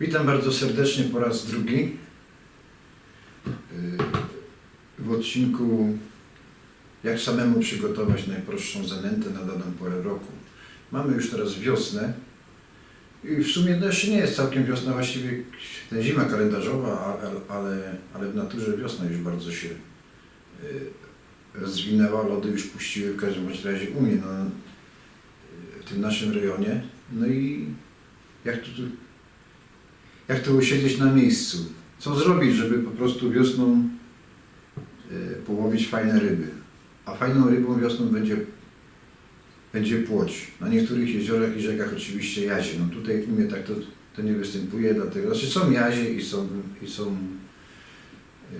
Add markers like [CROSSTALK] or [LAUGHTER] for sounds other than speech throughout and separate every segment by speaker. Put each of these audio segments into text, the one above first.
Speaker 1: Witam bardzo serdecznie po raz drugi yy, w odcinku jak samemu przygotować najprostszą zanętę na daną porę roku. Mamy już teraz wiosnę i w sumie to jeszcze nie jest całkiem wiosna, właściwie zima kalendarzowa, ale, ale w naturze wiosna już bardzo się yy, rozwinęła, lody już puściły w każdym bądź razie u mnie w tym naszym rejonie. No i jak to, tu- jak to usiedzieć na miejscu? Co zrobić, żeby po prostu wiosną e, połowić fajne ryby? A fajną rybą wiosną będzie, będzie płoć. Na niektórych jeziorach i rzekach oczywiście jazie. No tutaj u mnie tak to, to nie występuje, dlatego, znaczy są jazie i są, i są, yy,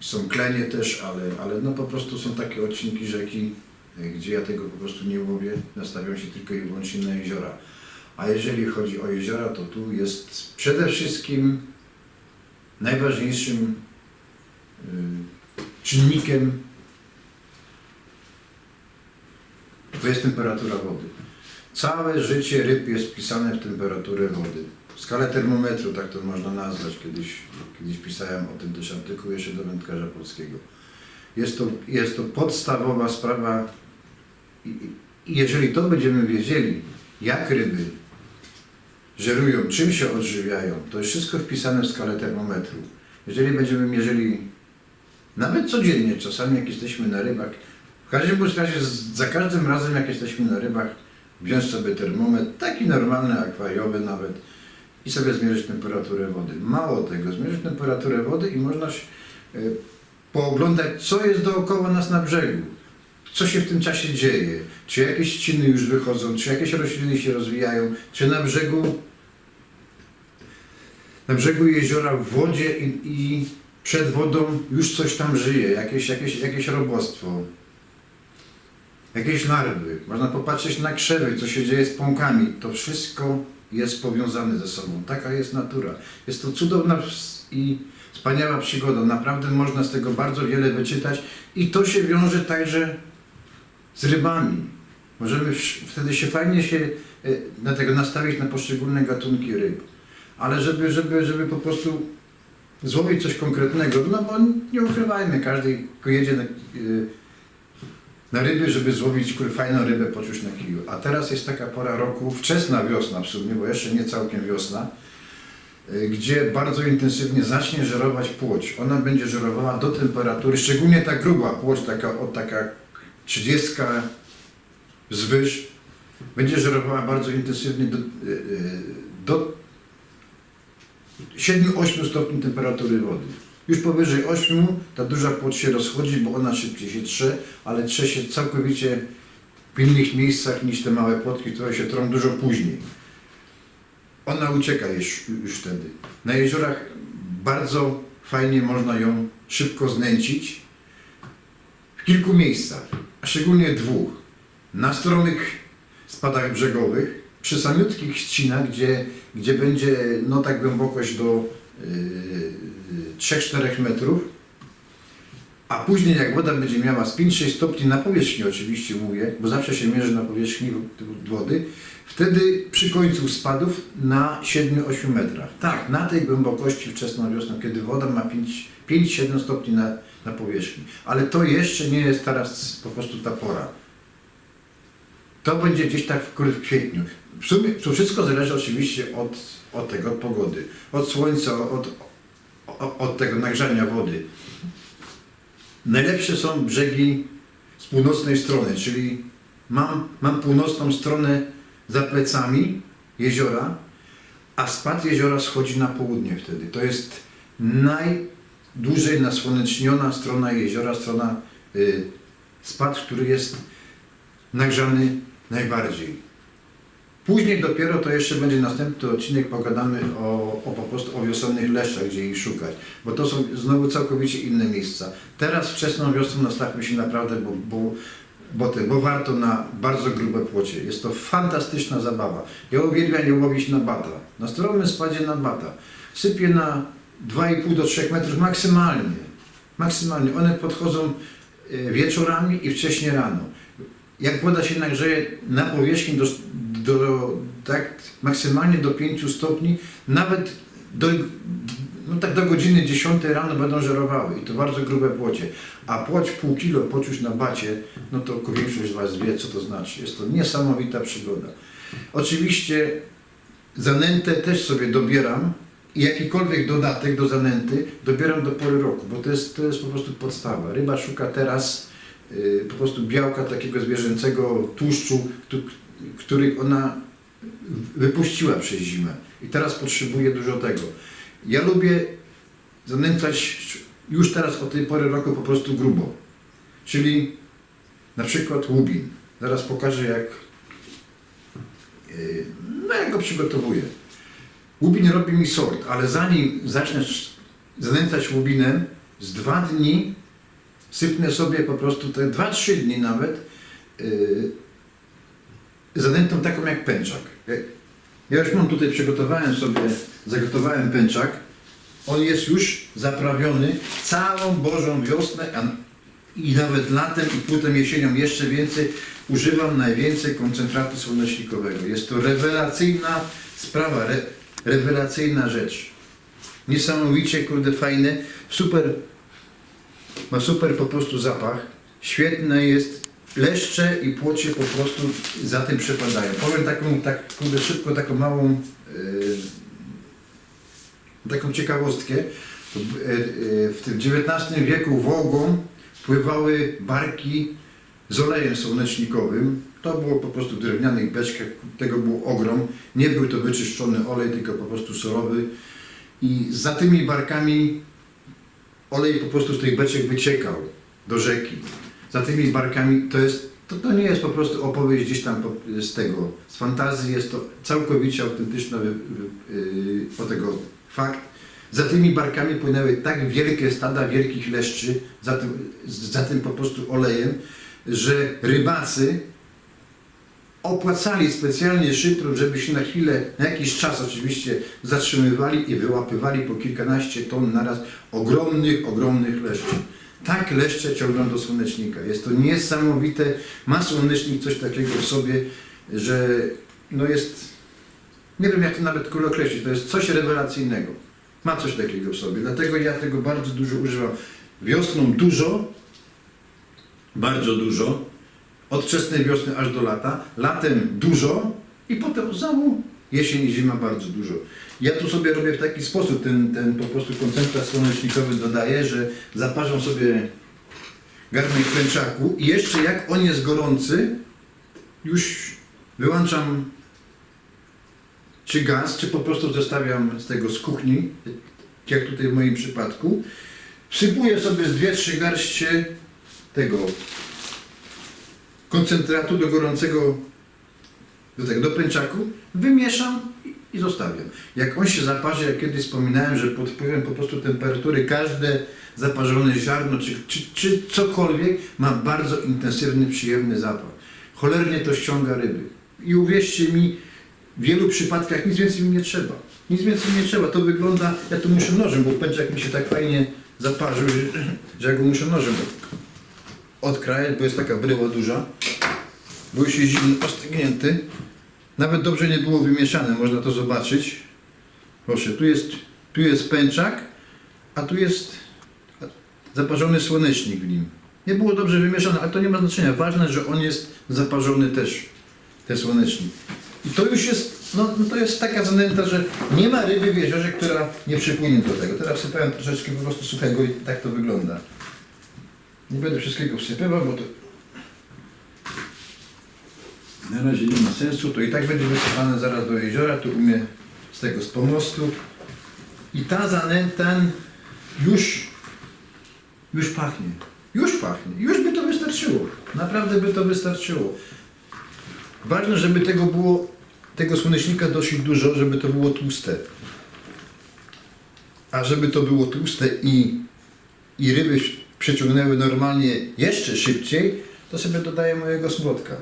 Speaker 1: są klenie też, ale, ale no po prostu są takie odcinki rzeki, e, gdzie ja tego po prostu nie łowię, nastawiam się tylko i wyłącznie na jeziora. A jeżeli chodzi o jeziora, to tu jest przede wszystkim najważniejszym y, czynnikiem to jest temperatura wody. Całe życie ryb jest wpisane w temperaturę wody. Skalę termometru, tak to można nazwać. Kiedyś, kiedyś pisałem o tym też artykuł jeszcze do wędkarza polskiego. Jest to, jest to podstawowa sprawa i, i jeżeli to będziemy wiedzieli, jak ryby żerują, czym się odżywiają, to jest wszystko wpisane w skalę termometru. Jeżeli będziemy mierzyli nawet codziennie, czasami jak jesteśmy na rybach, w każdym razie za każdym razem jak jesteśmy na rybach, wziąć sobie termometr, taki normalny, akwariowy nawet i sobie zmierzyć temperaturę wody. Mało tego, zmierzyć temperaturę wody i można się, e, pooglądać, co jest dookoła nas na brzegu. Co się w tym czasie dzieje, czy jakieś ściny już wychodzą, czy jakieś rośliny się rozwijają, czy na brzegu na brzegu jeziora w wodzie i, i przed wodą już coś tam żyje, jakieś, jakieś, jakieś robostwo, jakieś larwy. Można popatrzeć na krzewy, co się dzieje z pąkami. To wszystko jest powiązane ze sobą. Taka jest natura. Jest to cudowna i wspaniała przygoda. Naprawdę można z tego bardzo wiele wyczytać i to się wiąże także z rybami. Możemy wtedy się fajnie się e, na tego nastawić na poszczególne gatunki ryb. Ale żeby, żeby, żeby po prostu złowić coś konkretnego, no bo nie ukrywajmy, każdy jedzie na, e, na ryby, żeby złowić fajną rybę, poczuć na kiju. A teraz jest taka pora roku, wczesna wiosna w sumie, bo jeszcze nie całkiem wiosna, e, gdzie bardzo intensywnie zacznie żerować płoć. Ona będzie żerowała do temperatury, szczególnie ta gruba płoć, taka, o, taka 30 wzwyż, będzie żerowała bardzo intensywnie do, e, do 7-8 stopni temperatury wody. Już powyżej 8 ta duża płoć się rozchodzi, bo ona szybciej się trze, ale trze się całkowicie w innych miejscach niż te małe płotki, które się trą dużo później. Ona ucieka już, już wtedy. Na jeziorach bardzo fajnie można ją szybko znęcić w kilku miejscach, a szczególnie dwóch. Na stromych spadach brzegowych, przy samiutkich ścinach, gdzie, gdzie będzie no tak głębokość do yy, 3-4 metrów, a później jak woda będzie miała z 5-6 stopni na powierzchni oczywiście mówię, bo zawsze się mierzy na powierzchni wody, wtedy przy końcu spadów na 7-8 metrach. Tak, na tej głębokości wczesną wiosną, kiedy woda ma 5 5-7 stopni na, na powierzchni. Ale to jeszcze nie jest teraz po prostu ta pora. To będzie gdzieś tak w, w kwietniu. W sumie to wszystko zależy oczywiście od, od tego, od pogody, od słońca, od, od, od tego nagrzania wody. Najlepsze są brzegi z północnej strony, czyli mam, mam północną stronę za plecami jeziora, a spad jeziora schodzi na południe wtedy. To jest najdłużej nasłoneczniona strona jeziora, strona y, spad, który jest nagrzany najbardziej. Później dopiero to jeszcze będzie następny odcinek, pogadamy o, o po prostu o wiosennych leszczach, gdzie ich szukać, bo to są znowu całkowicie inne miejsca. Teraz wczesną wiosną nastawmy się naprawdę, bo, bo, bo, te, bo warto na bardzo grube płocie. Jest to fantastyczna zabawa. Ja uwielbiam je łowić na bata, na stromym spadzie na bata. Sypię na 2,5 do 3 metrów maksymalnie. Maksymalnie. One podchodzą e, wieczorami i wcześnie rano. Jak woda się nagrzeje na powierzchni do, do, tak maksymalnie do 5 stopni, nawet do, no tak do godziny 10 rano będą żerowały i to bardzo grube płocie. A płoć pół kilo poczuć na bacie, no to większość z Was wie, co to znaczy. Jest to niesamowita przygoda. Oczywiście zanętę też sobie dobieram i jakikolwiek dodatek do zanęty dobieram do pory roku, bo to jest, to jest po prostu podstawa. Ryba szuka teraz po prostu białka takiego zwierzęcego tłuszczu, któ- który ona wypuściła przez zimę i teraz potrzebuje dużo tego. Ja lubię zanęcać już teraz od tej pory roku po prostu grubo, czyli na przykład łubin. Zaraz pokażę jak, y, no jak go przygotowuję. Łubin robi mi sort, ale zanim zacznę zanęcać łubinem, z dwa dni sypnę sobie po prostu te dwa, trzy dni nawet yy, zanętą taką jak pęczak. Ja- już mam tutaj, przygotowałem sobie, zagotowałem pęczak. On jest już zaprawiony całą Bożą wiosnę i nawet latem i potem jesienią jeszcze więcej. Używam najwięcej koncentratu słonecznikowego. Jest to rewelacyjna sprawa, re, rewelacyjna rzecz. Niesamowicie, kurde, fajny, super, ma super po prostu zapach. Świetne jest, leszcze i płocie po prostu za tym przepadają. Powiem taką, tak kurde, szybko, taką małą, yy, taką ciekawostkę. Yy, yy, w tym XIX wieku Wołgą pływały barki z olejem słonecznikowym. To było po prostu w drewnianych beczkach, tego był ogrom. Nie był to wyczyszczony olej, tylko po prostu surowy. I za tymi barkami olej po prostu z tych beczek wyciekał do rzeki. Za tymi barkami to jest, to, to nie jest po prostu opowieść gdzieś tam z tego, z fantazji, jest to całkowicie autentyczny yy, tego fakt. Za tymi barkami płynęły tak wielkie stada wielkich leszczy, za tym, za tym po prostu olejem, że rybacy opłacali specjalnie szypru, żeby się na chwilę, na jakiś czas oczywiście zatrzymywali i wyłapywali po kilkanaście ton naraz ogromnych, ogromnych leszczy. Tak leszcze ciągną do słonecznika. Jest to niesamowite. Ma słonecznik coś takiego w sobie, że no jest, nie wiem jak to nawet kul określić, to jest coś rewelacyjnego. Ma coś takiego w sobie. Dlatego ja tego bardzo dużo używam. Wiosną dużo, bardzo dużo, od wczesnej wiosny aż do lata, latem dużo i potem znowu jesień i zima bardzo dużo. Ja tu sobie robię w taki sposób, ten, ten po prostu koncentrat słonecznikowy dodaję, że zaparzam sobie garnek klęczaku i jeszcze jak on jest gorący, już wyłączam czy gaz, czy po prostu zostawiam z tego z kuchni, jak tutaj w moim przypadku. Wsypuję sobie z dwie, trzy garście tego koncentratu do gorącego, do tego, do pęczaku, wymieszam i, zostawiam. Jak on się zaparzy, jak kiedyś wspominałem, że pod wpływem po prostu temperatury każde zaparzone ziarno, czy, czy, czy cokolwiek ma bardzo intensywny, przyjemny zapach. Cholernie to ściąga ryby. I uwierzcie mi, w wielu przypadkach nic więcej mi nie trzeba. Nic więcej nie trzeba. To wygląda, ja tu muszę nożem, bo pęczak mi się tak fajnie zaparzył, że, że ja go muszę nożem odkrajać, bo jest taka bryła duża. Był się zimny, ostygnięty. Nawet dobrze nie było wymieszane, można to zobaczyć. Proszę, tu jest, tu jest pęczak, a tu jest zaparzony słonecznik w nim. Nie było dobrze wymieszane, ale to nie ma znaczenia. Ważne, że on jest zaparzony też, ten słonecznik. I to już jest, no, no to jest taka zanęta, że nie ma ryby w jeziorze, która nie przypłynie do tego. Teraz sypałem troszeczkę po prostu suchego i tak to wygląda. Nie będę wszystkiego wsypywał, bo to na razie nie ma sensu. To i tak będzie wysypane zaraz do jeziora, tu u mnie z tego, z pomostu. I ta zanęta już, już pachnie. Już pachnie. Już by to wystarczyło. Naprawdę by to wystarczyło. Ważne, żeby tego było, tego słonecznika dosyć dużo, żeby to było tłuste. A żeby to było tłuste i, i ryby przeciągnęły normalnie jeszcze szybciej, to sobie dodaję mojego smrodka.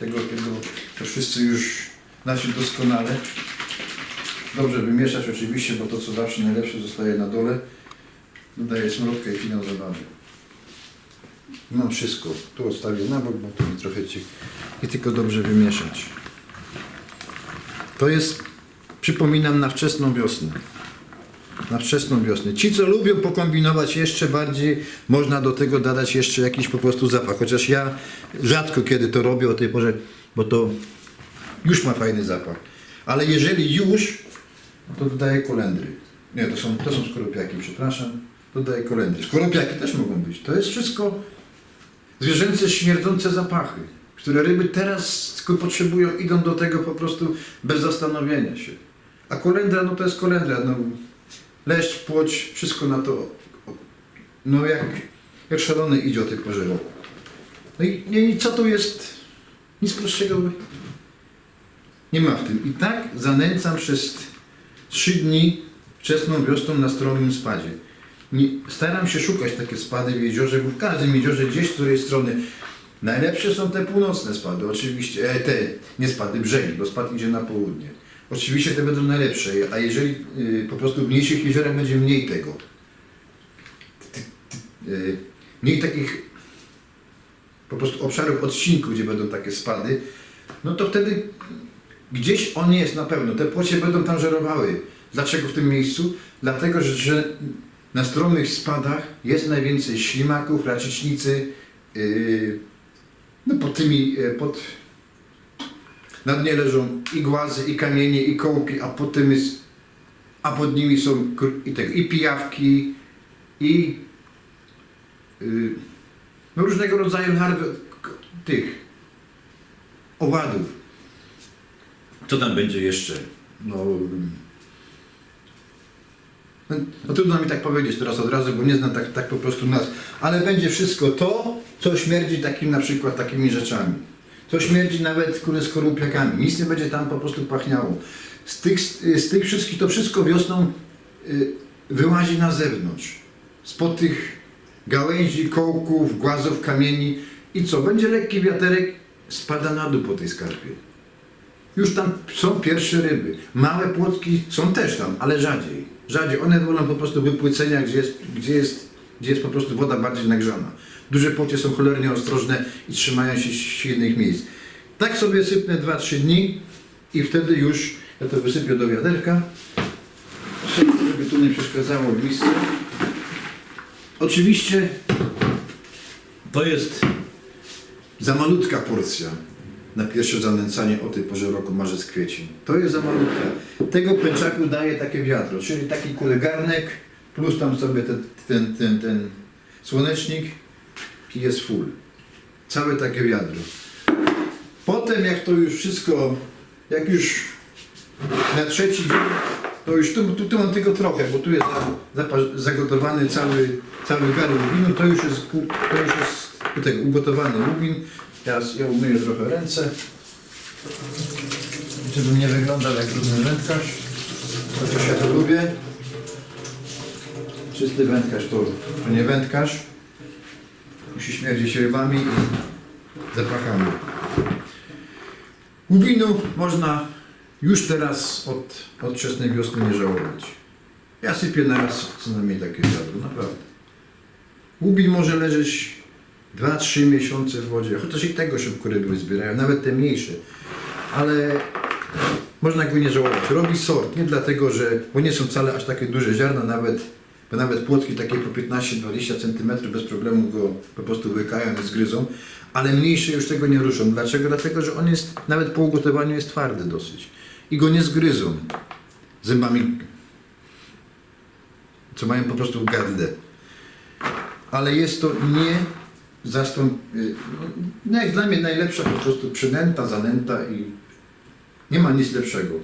Speaker 1: Tego, tego to wszyscy już nasi doskonale. Dobrze wymieszać oczywiście, bo to co zawsze najlepsze zostaje na dole. Dodaję smrodkę i finał zabawy. Mam wszystko. Tu odstawię na bok, bo to mi trochę ci... I tylko dobrze wymieszać. To jest, przypominam, na wczesną wiosnę. Na wczesną wiosnę. Ci, co lubią pokombinować jeszcze bardziej, można do tego dodać jeszcze jakiś po prostu zapach. Chociaż ja rzadko kiedy to robię o tej porze, bo to już ma fajny zapach. Ale jeżeli już, to dodaję kolendry. Nie, to są, to są skorupiaki, przepraszam. Dodaję kolendry. Skorupiaki też mogą być. To jest wszystko zwierzęce śmierdzące zapachy, które ryby teraz tylko potrzebują, idą do tego po prostu bez zastanowienia się. A kolendra, no to jest kolendra. No, leszcz, płoć, wszystko na to. No jak, jak szalony idzie o tej porze. No i, i co tu jest? Nic prostszego nie ma w tym. I tak zanęcam przez trzy dni wczesną wiosną na stromym spadzie. Nie, staram się szukać takie spady w jeziorze, bo w każdym jeziorze gdzieś z której strony. Najlepsze są te północne spady, oczywiście, e, te, nie spady, brzegi, bo spad idzie na południe. Oczywiście te będą najlepsze, a jeżeli y, po prostu w mniejszych jeziorach będzie mniej tego, ty, ty, y, mniej takich po prostu obszarów odcinków, gdzie będą takie spady, no to wtedy gdzieś on jest na pewno. Te płocie będą tam żerowały. Dlaczego w tym miejscu? Dlatego, że, że na stromych spadach jest najwięcej ślimaków, raczycznicy, yy, no pod tymi, yy, pod, na dnie leżą i głazy, i kamienie, i kołki, a pod tym jest, a pod nimi są i, tego, i pijawki, i yy, no różnego rodzaju larwy k- tych owadów. Co tam będzie jeszcze? No, no, no trudno mi tak powiedzieć teraz od razu, bo nie znam tak, tak po prostu nazw. Ale będzie wszystko to, co śmierdzi takim na przykład takimi rzeczami. To śmierdzi nawet kurde skorupiakami. Nic nie będzie tam po prostu pachniało. Z tych, z tych wszystkich, to wszystko wiosną y, wyłazi na zewnątrz. Spod tych gałęzi, kołków, głazów, kamieni. I co? Będzie lekki wiaterek, spada na dół po tej skarpie. Już tam są pierwsze ryby. Małe płotki są też tam, ale rzadziej. Rzadziej. One wolą po prostu wypłycenia, gdzie jest, gdzie jest, gdzie jest po prostu woda bardziej nagrzana. Duże płocie są cholernie ostrożne i trzymają się silnych miejsc. Tak sobie sypnę 2-3 dni i wtedy już ja to wysypię do wiaderka, żeby tu nie przeszkadzało miejsce. Oczywiście to jest za malutka porcja na pierwsze zanęcanie o tej porze roku, marzec, kwiecień. To jest za malutka. Tego pęczaku daje takie wiadro, czyli taki kulegarnek plus tam sobie ten, ten, ten, ten słonecznik jest full. Całe takie wiadro. Potem jak to już wszystko, jak już na trzeci dzień, to już tu, tu, tu mam tylko trochę, bo tu jest zagotowany cały, cały garnek winu, to już jest, to już jest tego ugotowany lubin. Teraz ja umyję trochę ręce, żeby nie wyglądał jak brudny wędkarz. Chociaż ja to lubię. Czysty wędkarz to, to nie wędkarz. Musi śmierdzić rybami i zapachami. Łubinu można już teraz od, od wczesnej wiosny nie żałować. Ja sypię na raz co najmniej takie wiadro, naprawdę. Łubin może leżeć 2-3 miesiące w wodzie, chociaż i tego szybko ryby zbierają, nawet te mniejsze. Ale można go nie żałować. Robi sort, nie dlatego, że, bo nie są wcale aż takie duże ziarna, nawet, bo nawet płotki takie po 15-20 cm bez problemu go po prostu łykają i zgryzą, ale mniejsze już tego nie ruszą. Dlaczego? Dlatego, że on jest, nawet po ugotowaniu jest twardy dosyć i go nie zgryzą zębami, co mają po prostu w gardle. Ale jest to nie zastąp... y, No, jak dla mnie najlepsza po prostu przynęta, zanęta i nie ma nic lepszego.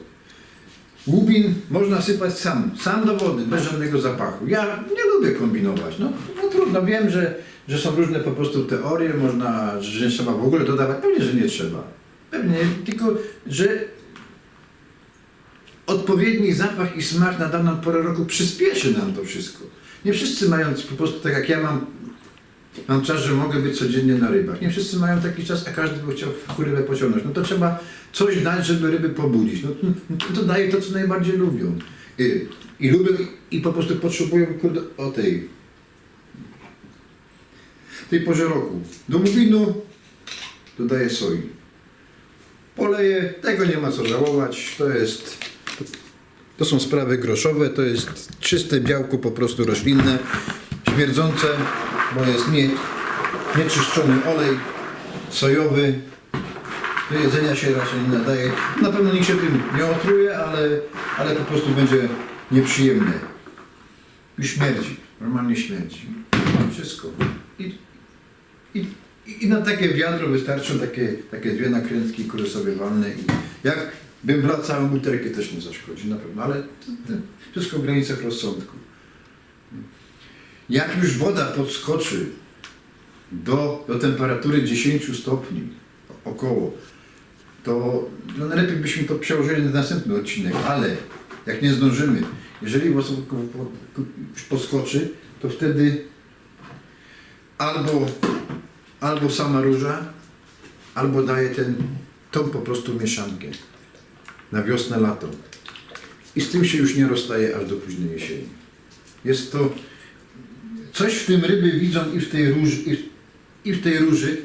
Speaker 1: Łubin można sypać sam, sam do wody, bez żadnego zapachu. Ja nie lubię kombinować. No, no trudno, wiem, że, że są różne po prostu teorie, można, że nie trzeba w ogóle dodawać. Pewnie, że nie trzeba. Pewnie, tylko, że odpowiedni zapach i smak na daną porę roku przyspieszy nam to wszystko. Nie wszyscy mają po prostu tak jak ja mam, mam czas, że mogę być codziennie na rybach. Nie wszyscy mają taki czas, a każdy by chciał rybę pociągnąć. No to trzeba coś dać, żeby ryby pobudzić. No [LAUGHS] to, to daje to, co najbardziej lubią. I, i lubią i po prostu potrzebują kurde, o tej tej porze roku. Do mowinu dodaję soi. Oleje, tego nie ma co żałować. To jest. To są sprawy groszowe, to jest czyste białko po prostu roślinne, śmierdzące, bo jest nie, nieczyszczony olej sojowy. Do jedzenia się raczej nie nadaje. Na pewno nikt się tym nie otruje, ale, ale po prostu będzie nieprzyjemny. I śmierdzi, normalnie śmierdzi. Wszystko. I, i, i na takie wiadro wystarczą takie, takie dwie nakrętki, które sobie walne i jak bym wlał całą butelkę też nie zaszkodzi na pewno, ale to, to wszystko w granicach rozsądku. Jak już woda podskoczy do, do temperatury 10 stopni około, to no najlepiej byśmy to przełożyli na następny odcinek, ale jak nie zdążymy, jeżeli podskoczy, to wtedy albo, albo sama róża, albo daje ten, tą po prostu mieszankę na wiosnę, lato. I z tym się już nie rozstaje aż do późnej jesieni. Jest to coś w tym ryby widzą i w tej róży, i w, i w tej róży,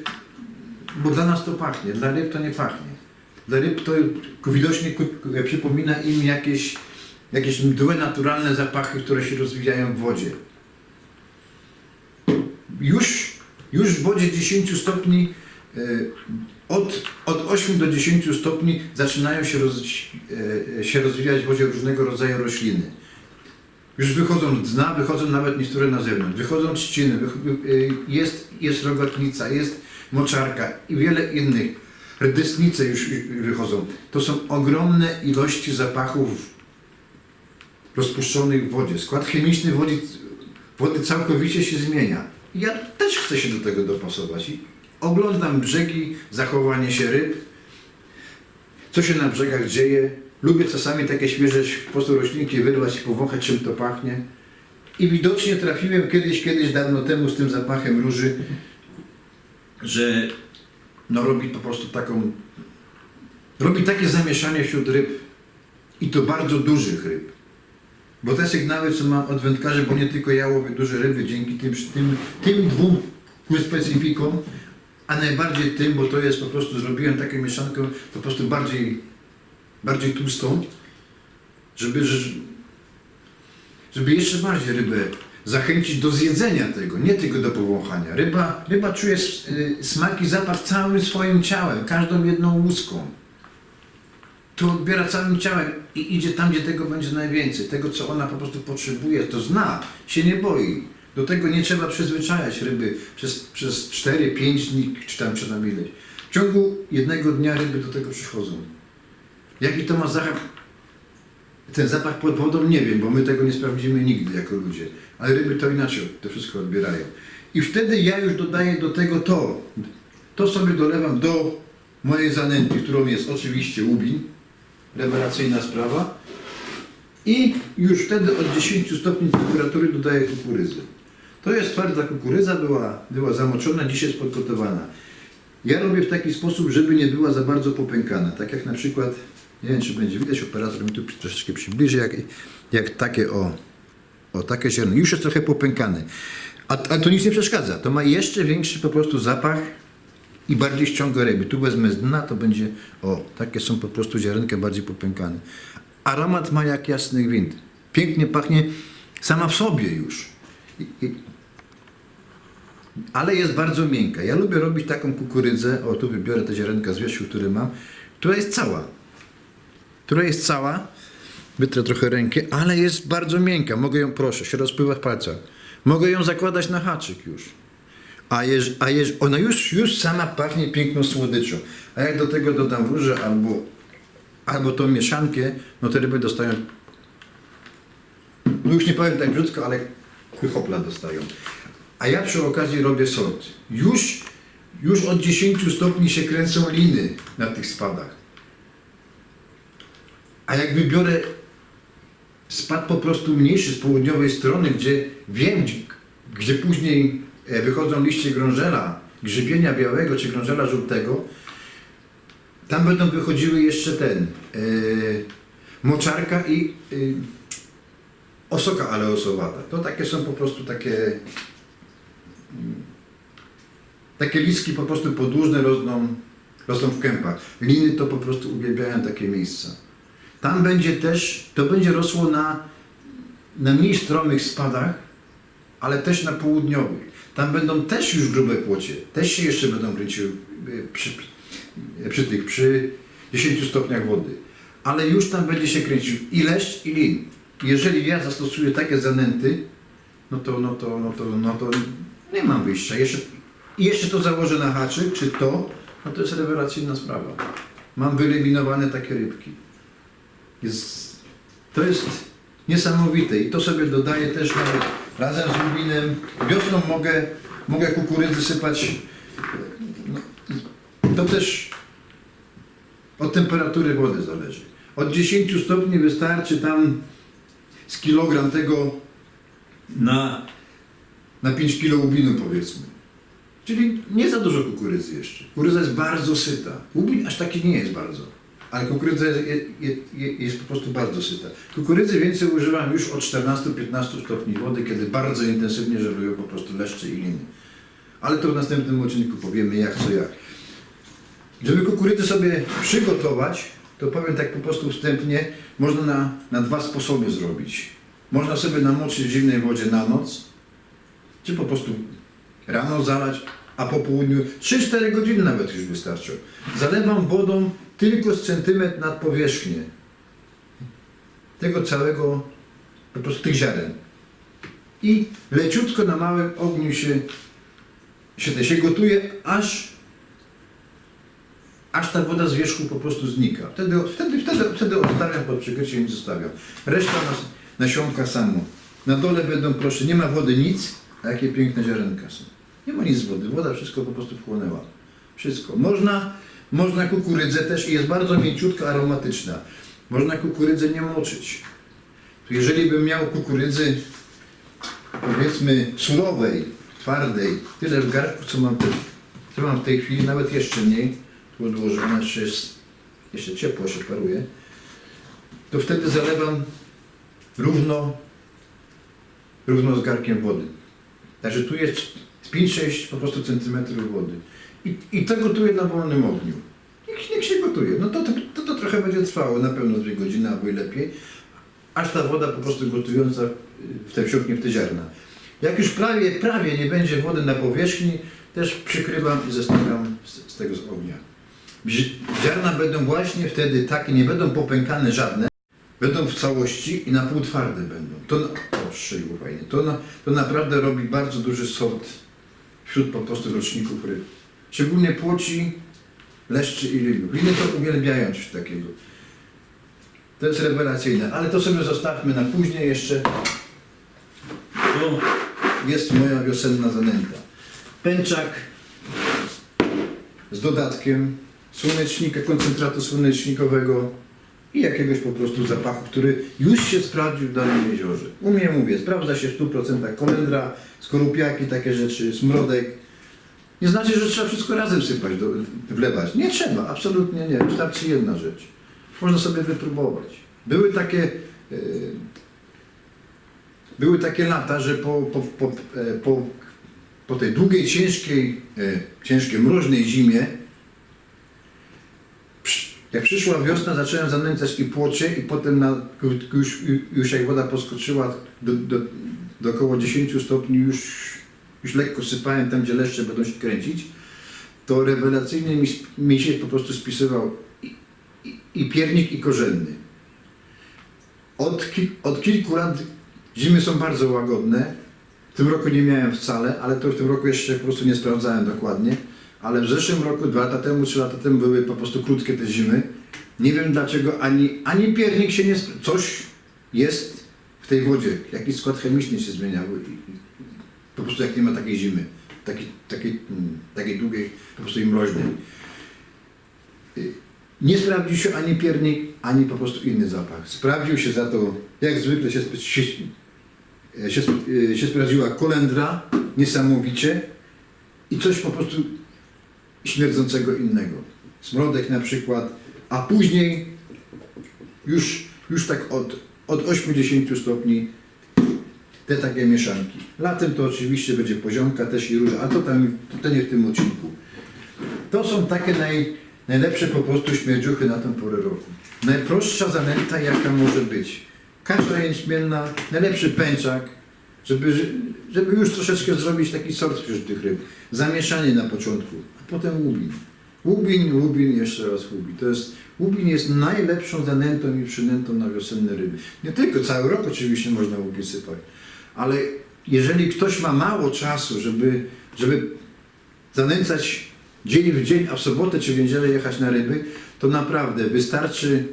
Speaker 1: bo dla nas to pachnie, dla ryb to nie pachnie. Dla ryb to widocznie przypomina im jakieś, jakieś mdłe, naturalne zapachy, które się rozwijają w wodzie. Już, już w wodzie 10 stopni, e, od, od 8 do 10 stopni zaczynają się, roz, e, się rozwijać w wodzie różnego rodzaju rośliny. Już wychodzą z dna, wychodzą nawet niektóre na zewnątrz, wychodzą trzciny, wych- y, jest, jest rogotnica, jest moczarka i wiele innych. Rdysnice już y, wychodzą. To są ogromne ilości zapachów rozpuszczonych w wodzie. Skład chemiczny wody, wody całkowicie się zmienia. Ja też chcę się do tego dopasować. I oglądam brzegi, zachowanie się ryb, co się na brzegach dzieje. Lubię czasami takie świeże po prostu roślinki wyrwać i powąchać, czym to pachnie. I widocznie trafiłem kiedyś, kiedyś dawno temu z tym zapachem róży, że no robi po prostu taką, robi takie zamieszanie wśród ryb i to bardzo dużych ryb. Bo te sygnały, co mam od wędkarzy, bo nie tylko ja łowię duże ryby, dzięki tym, tym, tym dwóm specyfikom, a najbardziej tym, bo to jest po prostu, zrobiłem taką mieszankę po prostu bardziej, bardziej tłustą, żeby, że- żeby jeszcze bardziej rybę zachęcić do zjedzenia tego, nie tylko do powąchania. Ryba, ryba czuje y, smak i zapach całym swoim ciałem, każdą jedną łuską. To odbiera całym ciałem i idzie tam, gdzie tego będzie najwięcej. Tego, co ona po prostu potrzebuje, to zna, się nie boi. Do tego nie trzeba przyzwyczajać ryby przez, przez 4-5 dni, czy tam, tam ileś. W ciągu jednego dnia ryby do tego przychodzą. Jaki to ma zapach? Ten zapach pod wodą nie wiem, bo my tego nie sprawdzimy nigdy jako ludzie. Ale ryby to inaczej to wszystko odbierają. I wtedy ja już dodaję do tego to. To sobie dolewam do mojej zanęty, którą jest oczywiście łubin. Rewelacyjna sprawa. I już wtedy od 10 stopni temperatury dodaję kukurydzy. To jest twarda kukurydza, była, była zamoczona, dziś jest podgotowana. Ja robię w taki sposób, żeby nie była za bardzo popękana. Tak jak na przykład, nie wiem czy będzie widać, operator mi tu troszeczkę przybliży, jak, jak takie o, o takie ziarno. Już jest trochę popękane. A, a to nic nie przeszkadza. To ma jeszcze większy po prostu zapach i bardziej ściąga ryby. Tu wezmę z dna, to będzie, o, takie są po prostu ziarenka bardziej popękane. Aromat ma jak jasny gwint. Pięknie pachnie sama w sobie już. I, i, ale jest bardzo miękka. Ja lubię robić taką kukurydzę, o tu wybiorę te ziarenka z wierzchu, które mam, która jest cała. Która jest cała, wytrę trochę rękę, ale jest bardzo miękka. Mogę ją, proszę, się rozpływa w palcach. Mogę ją zakładać na haczyk już. A, jeż, a jeż, ona już, już sama pachnie piękną słodyczą. A jak do tego dodam różę albo, albo tą mieszankę, no te ryby dostają, no już nie powiem tak brzydko, ale chopla dostają. A ja przy okazji robię sort. Już, już od 10 stopni się kręcą liny na tych spadach. A jak wybiorę spad po prostu mniejszy z południowej strony, gdzie wiem, gdzie, później e, wychodzą liście grążela, grzybienia białego czy grążela żółtego, tam będą wychodziły jeszcze ten e, moczarka i e, osoka aleosowata. To takie są po prostu takie takie listki po prostu podłużne rosną rosną w kępach. Liny to po prostu uwielbiają takie miejsca. Tam będzie też, to będzie rosło na, na mniej stromych spadach, ale też na południowych. Tam będą też już grube płocie, też się jeszcze będą kręciły y, przy, przy tych, przy 10 stopniach wody. Ale już tam będzie się kręcił i leszcz, i lin. Jeżeli ja zastosuję takie zanęty, no to, no to, no to, no to nie mam wyjścia. Jeszcze, jeszcze to założę na haczyk, czy to, no to jest rewelacyjna sprawa. Mam wyeliminowane takie rybki. Jest, to jest niesamowite i to sobie dodaję też nawet razem z lubinem. Wiosną mogę, mogę kukurydzy sypać. No, to też od temperatury wody zależy. Od 10 stopni wystarczy tam z kilogram tego na, na 5 kg łubinu powiedzmy. Czyli nie za dużo kukurydzy jeszcze. Kukurydza jest bardzo syta. Łubin aż taki nie jest bardzo. Ale kukurydza jest, jest, jest po prostu bardzo syta. Kukurydzy więcej używam już od 14-15 stopni wody, kiedy bardzo intensywnie żerują po prostu leszcze i liny. Ale to w następnym odcinku powiemy jak co jak. Żeby kukurydzy sobie przygotować, to powiem tak po prostu wstępnie, można na, na dwa sposoby zrobić. Można sobie namoczyć w zimnej wodzie na noc, czy po prostu rano zalać, a po południu 3-4 godziny nawet już wystarczą. Zalewam wodą tylko z centymetr nad powierzchnię tego całego, po prostu tych ziaren. I leciutko na małym ogniu się, się, się gotuje, aż aż ta woda z wierzchu po prostu znika. Wtedy, wtedy, wtedy, wtedy odstawiam pod przykryciem i zostawiam. Reszta nas, nasionka samo. Na dole będą, proszę, nie ma wody nic, a jakie piękne ziarenka są. Nie ma nic z wody, woda wszystko po prostu wchłonęła. Wszystko. Można, można kukurydzę też i jest bardzo mięciutka, aromatyczna. Można kukurydzę nie moczyć. Jeżeli bym miał kukurydzy, powiedzmy, surowej, twardej, tyle w garku, co mam, co mam w tej chwili, nawet jeszcze mniej, tu odłożona, jeszcze jest, jeszcze ciepło się paruje, to wtedy zalewam równo, równo z garkiem wody. Także tu jest z 5-6 po prostu centymetrów wody. I, I to gotuję na wolnym ogniu. Niech, niech się gotuje. No to, to, to, to trochę będzie trwało, na pewno dwie godziny albo i lepiej. Aż ta woda po prostu gotująca w te wsiąknie w te ziarna. Jak już prawie, prawie nie będzie wody na powierzchni, też przykrywam i zostawiam z, z tego z ognia. Zi- Ziarna będą właśnie wtedy takie, nie będą popękane żadne, będą w całości i na pół twarde będą. To, na, o, fajnie. To, na, to naprawdę robi bardzo duży sort wśród po prostu roczników ryb. Szczególnie płoci, leszczy i linów. Liny to uwielbiają coś takiego. To jest rewelacyjne, ale to sobie zostawmy na później jeszcze. To jest moja wiosenna zanęta. Pęczak z dodatkiem słonecznika, koncentratu słonecznikowego i jakiegoś po prostu zapachu, który już się sprawdził w danym jeziorze. U mnie mówię, sprawdza się w 100% kolendra, skorupiaki, takie rzeczy, smrodek. Nie znaczy, że trzeba wszystko razem sypać, do, wlewać. Nie trzeba, absolutnie nie. Wystarczy jedna rzecz. Można sobie wypróbować. Były takie, e, były takie lata, że po, po, po, e, po, po tej długiej, ciężkiej, e, ciężkiej, mroźnej zimie jak przyszła wiosna, zacząłem zanęcać i płocie i potem na, już, już jak woda poskoczyła do, do, do około 10 stopni, już, już lekko sypałem tam, gdzie leszcze będą się kręcić, to rewelacyjnie mi, mi się po prostu spisywał i, i, i piernik, i korzenny. Od, ki, od kilku lat zimy są bardzo łagodne. W tym roku nie miałem wcale, ale to w tym roku jeszcze po prostu nie sprawdzałem dokładnie. Ale w zeszłym roku, dwa lata temu, trzy lata temu były po prostu krótkie te zimy. Nie wiem dlaczego ani, ani piernik się nie... Coś jest w tej wodzie. Jakiś skład chemiczny się zmieniał. Po prostu jak nie ma takiej zimy. Takiej, takiej, mm, takiej długiej, po prostu i mroźnej. Y, Nie sprawdził się ani piernik, ani po prostu inny zapach. Sprawdził się za to, jak zwykle się, się, się, sp- y, się sprawdziła kolendra, niesamowicie, i coś po prostu śmierdzącego innego. Smrodek na przykład, a później już, już tak od, od 80 stopni te takie mieszanki. Latem to oczywiście będzie poziomka też i róża, a to, tam, to nie w tym odcinku. To są takie naj, Najlepsze po prostu śmierdziuchy na tę porę roku. Najprostsza zanęta jaka może być. Kasza jęczmienna, najlepszy pęczak, żeby, żeby już troszeczkę zrobić taki sort wśród tych ryb. Zamieszanie na początku, a potem łubin. Łubin, łubin, jeszcze raz łubin. To jest, łubin jest najlepszą zanętą i przynętą na wiosenne ryby. Nie tylko, cały rok oczywiście można łubin sypać, ale jeżeli ktoś ma mało czasu, żeby, żeby zanęcać dzień w dzień, a w sobotę czy w niedzielę jechać na ryby, to naprawdę wystarczy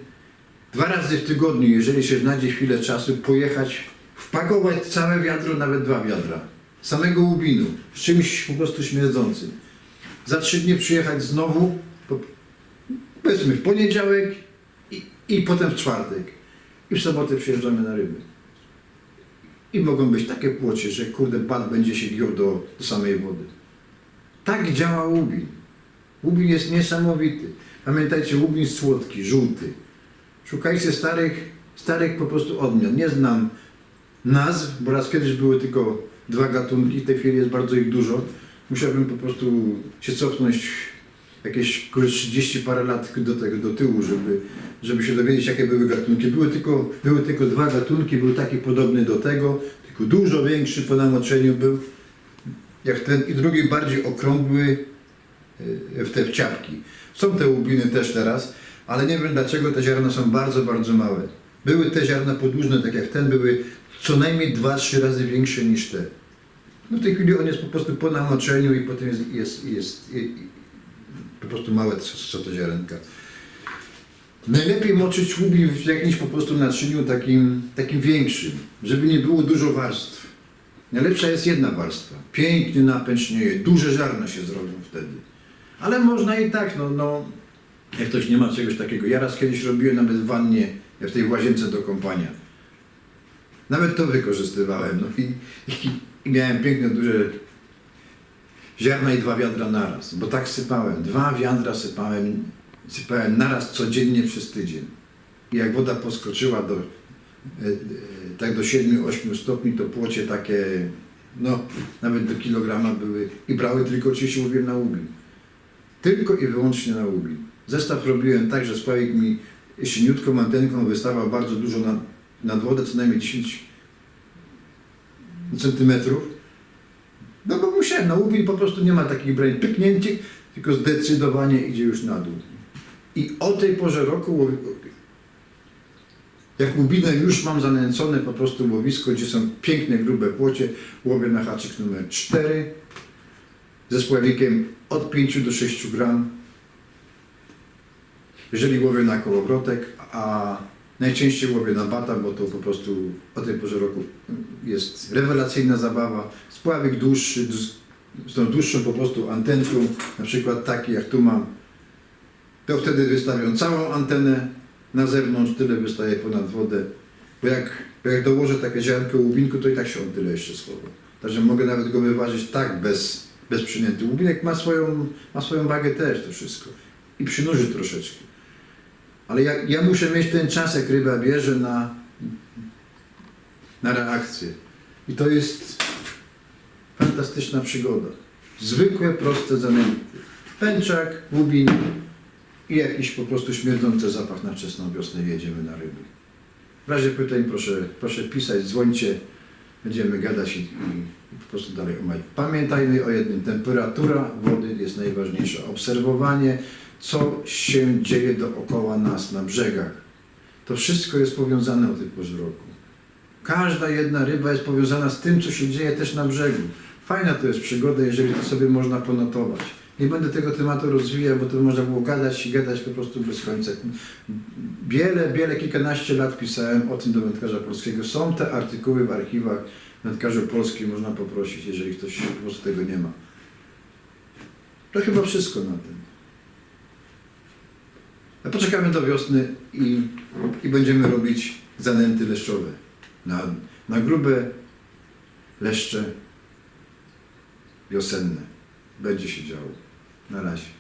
Speaker 1: dwa razy w tygodniu, jeżeli się znajdzie chwilę czasu, pojechać, wpakować całe wiadro, nawet dwa wiadra, samego łubinu, z czymś po prostu śmierdzącym. Za trzy dni przyjechać znowu, po, powiedzmy w poniedziałek i, i potem w czwartek. I w sobotę przyjeżdżamy na ryby. I mogą być takie płocie, że kurde, bat będzie się giął do, do samej wody. Tak działa łubin. Łubin jest niesamowity. Pamiętajcie, łubin słodki, żółty. Szukajcie starych, starych po prostu odmian. Nie znam nazw, bo raz kiedyś były tylko dwa gatunki, w tej chwili jest bardzo ich dużo. Musiałbym po prostu się cofnąć jakieś kurde, 30 parę lat do tego, do tyłu, żeby, żeby się dowiedzieć, jakie były gatunki. Były tylko, były tylko dwa gatunki, był taki podobny do tego, tylko dużo większy po namoczeniu był, jak ten i drugi bardziej okrągły e, w te wciapki. Są te łubiny też teraz, ale nie wiem dlaczego te ziarna są bardzo, bardzo małe. Były te ziarna podłużne, tak jak ten, były co najmniej 2-3 razy większe niż te. No w tej chwili on jest po prostu po namoczeniu i potem jest, jest, jest, po prostu małe co, co te ziarenka. Najlepiej moczyć łubin w jakimś po prostu naczyniu takim, takim większym, żeby nie było dużo warstw. Najlepsza jest jedna warstwa. Pięknie napęcznieje, duże ziarna się zrobią wtedy. Ale można i tak, no, no jak ktoś nie ma czegoś takiego. Ja raz kiedyś robiłem nawet w wannie, w tej łazience do kąpania. Nawet to wykorzystywałem. No i, i, i miałem piękne, duże ziarna i dwa wiadra naraz. Bo tak sypałem. Dwa wiadra sypałem, sypałem naraz codziennie przez tydzień. I jak woda poskoczyła do, e, e, tak do 7-8 stopni, to płocie takie, no nawet do kilograma były i brały tylko oczywiście łowiłem na łubin. Tylko i wyłącznie na łubin. Zestaw robiłem tak, że spławik mi silniutką antenką wystawał bardzo dużo nad, nad wodę, co najmniej 10 centymetrów. No bo musiałem, na łubin po prostu nie ma takich brań pyknięcich, tylko zdecydowanie idzie już na dół. I o tej porze roku, jak łubinę już mam zanęcone po prostu łowisko, gdzie są piękne, grube płocie, łowię na haczyk numer 4 ze spławikiem od 5 do 6 gram. Jeżeli łowię na kołowrotek, a najczęściej łowię na bata, bo to po prostu o tej porze roku jest rewelacyjna zabawa. Spławik dłuższy, z- tą dłuższą po prostu antenką, na przykład taki jak tu mam, to wtedy wystawiam całą antenę na zewnątrz, tyle wystaje ponad wodę, bo jak, bo jak dołożę takie ziarnko łubinku, to i tak się on tyle jeszcze schowa. Także mogę nawet go wyważyć tak bez, bez przynęty. Łubinek ma swoją, ma swoją wagę też to wszystko i przynurzy troszeczkę. Ale ja, ja muszę mieć ten czas, jak ryba bierze na, na reakcję. I to jest fantastyczna przygoda. Zwykłe, proste zanęty. Pęczak, łubin i jakiś po prostu śmierdzący zapach na wczesną wiosnę jedziemy na ryby. W razie pytań proszę, proszę pisać, dzwońcie, będziemy gadać i, i po prostu dalej omawiać. Pamiętajmy o jednym, temperatura wody jest najważniejsza. Obserwowanie, co się dzieje dookoła nas na brzegach. To wszystko jest powiązane o tej porze roku. Każda jedna ryba jest powiązana z tym, co się dzieje też na brzegu. Fajna to jest przygoda, jeżeli to sobie można ponotować. Nie będę tego tematu rozwijał, bo to można było gadać i gadać po prostu bez końca. Wiele, wiele, kilkanaście lat pisałem o tym do wędkarza polskiego. Są te artykuły w archiwach wędkarzy polskich, można poprosić, jeżeli ktoś po prostu tego nie ma. To chyba wszystko na tym. Poczekamy do wiosny i, i będziemy robić zanęty leszczowe. Na, na grube leszcze wiosenne. Będzie się działo. Na razie.